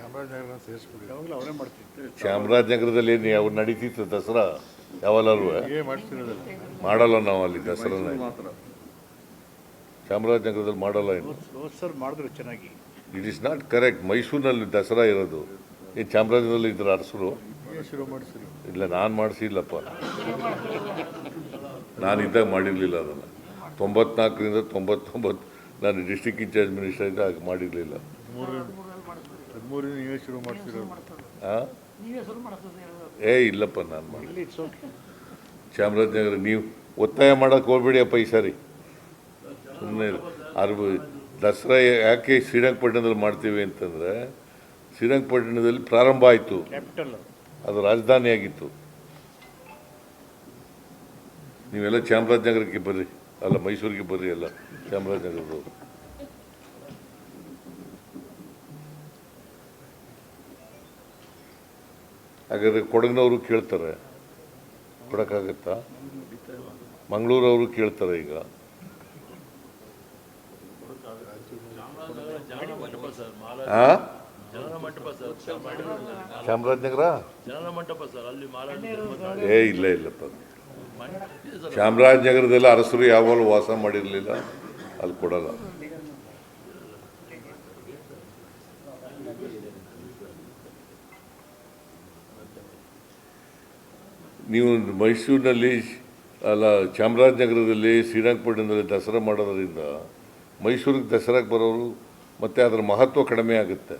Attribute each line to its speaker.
Speaker 1: ಚಾಮರಾಜನಗರ ಸೇರಿಸ್ಬಿಡಿ
Speaker 2: ಯಾವಾಗಲೂ ಅವರೇ ಮಾಡ್ತಿದ್ರು.
Speaker 3: ಚಾಮರಾಜನಗರದಲ್ಲಿ ಏನು ಯಾವ ನಡೀತಿತ್ತು ದಸರಾ? ಯಾವಲ್ಲರೂ
Speaker 1: ಹೀಗೆ ಮಾಡ್ತಿರೋದಲ್ಲ
Speaker 3: ಮಾಡಲ್ಲ ನಾವು ಅಲ್ಲಿ ದಸರಾನ.
Speaker 2: ಮಾತ್ರ.
Speaker 3: ಚಾಮರಾಜನಗರದಲ್ಲಿ ಮಾಡಲ್ಲ ಏನು?
Speaker 2: ಹೋದ್ ಸರ್ ಮಾಡಿದ್ರು ಚೆನ್ನಾಗಿ.
Speaker 3: ಇಟ್ ಇಸ್ ನಾಟ್ ಕರೆಕ್ಟ್ ಮೈಸೂರಿನಲ್ಲಿ ದಸರಾ ಇರೋದು. ಈ ಚಾಮರಾಜನಗರದಲ್ಲಿ ಇದ್ರ ಅರಸರು?
Speaker 1: ಹೀಗೆ ಶುರು ಮಾಡಿಸಿರಿ.
Speaker 3: ಇಲ್ಲ ನಾನು ಮಾಡಿಸಿಲ್ಲಪ್ಪ. ನಾನು ಇದ್ದಾಗ ಮಾಡಿರಲಿಲ್ಲ ಅದನ್ನು. ತೊಂಬತ್ನಾಲ್ಕರಿಂದ ತೊಂಬತ್ತೊಂಬತ್ತು ನಾನು ಡಿಸ್ಟಿಕ್ ಇನ್ಚಾರ್ಜ್ ಮಿನಿಸ್ಟರ್ ಇದ್ದಾಗ ಮಾಡಿರಲಿಲ್ಲ.
Speaker 1: ಶುರು ಮಾಡ್ತಿರೋದು.
Speaker 3: ಹಾಂ ಏ ಇಲ್ಲಪ್ಪ ನಾನು ಮಾಡಿ
Speaker 2: ಇಟ್ಸ್ ಓಕೆ
Speaker 3: ಚಾಮರಾಜನಗರ ನೀವು ಒತ್ತಾಯ ಮಾಡೋಕ್ಕೆ ಹೋಗ್ಬೇಡಿ ಅಪ್ಪ ಈ ಸಾರಿ. ಸುಮ್ಮನೆ ಅರ್ಬ ದಸರಾ ಯಾಕೆ ಶ್ರೀರಂಗಪಟ್ಟಣದಲ್ಲಿ ಮಾಡ್ತೀವಿ ಅಂತಂದರೆ ಶ್ರೀರಂಗಪಟ್ಟಣದಲ್ಲಿ ಪ್ರಾರಂಭ ಆಯಿತು.
Speaker 2: ಕ್ಯಾಪಿಟಲ್
Speaker 3: ಅದು ರಾಜಧಾನಿಯಾಗಿತ್ತು. ನೀವೆಲ್ಲ ಚಾಮರಾಜನಗರಕ್ಕೆ ಬರ್ರಿ. ಅಲ್ಲ ಮೈಸೂರಿಗೆ ಬರ್ರಿ ಎಲ್ಲ ಚಾಮರಾಜನಗರದವರು. ಹಾಗಾದ್ರೆ ಕೊಡಗಿನವರು ಕೇಳ್ತಾರೆ. ಕೊಡೋಕ್ಕಾಗತ್ತಾ? ಮಂಗಳೂರವರು ಕೇಳ್ತಾರೆ ಈಗ? ಚಾಮರಾಜನಗರ? ಏ, ಇಲ್ಲ, ಇಲ್ಲಪ್ಪ. ಚಾಮರಾಜನಗರದಲ್ಲಿ ಅರಸರು ಯಾವಾಗಲೂ ವಾಸ ಮಾಡಿರಲಿಲ್ಲ. ಅಲ್ಲಿ ಕೊಡಲ್ಲ. ನೀವು ಮೈಸೂರಿನಲ್ಲಿ ಅಲ್ಲ, ಚಾಮರಾಜನಗರದಲ್ಲಿ, ಶ್ರೀರಂಗಪಟ್ಟಣದಲ್ಲಿ ದಸರಾ ಮಾಡೋದರಿಂದ ಮೈಸೂರಿಗೆ ದಸರಾಗೆ ಬರೋರು ಮತ್ತು ಅದರ ಮಹತ್ವ ಕಡಿಮೆ ಆಗುತ್ತೆ.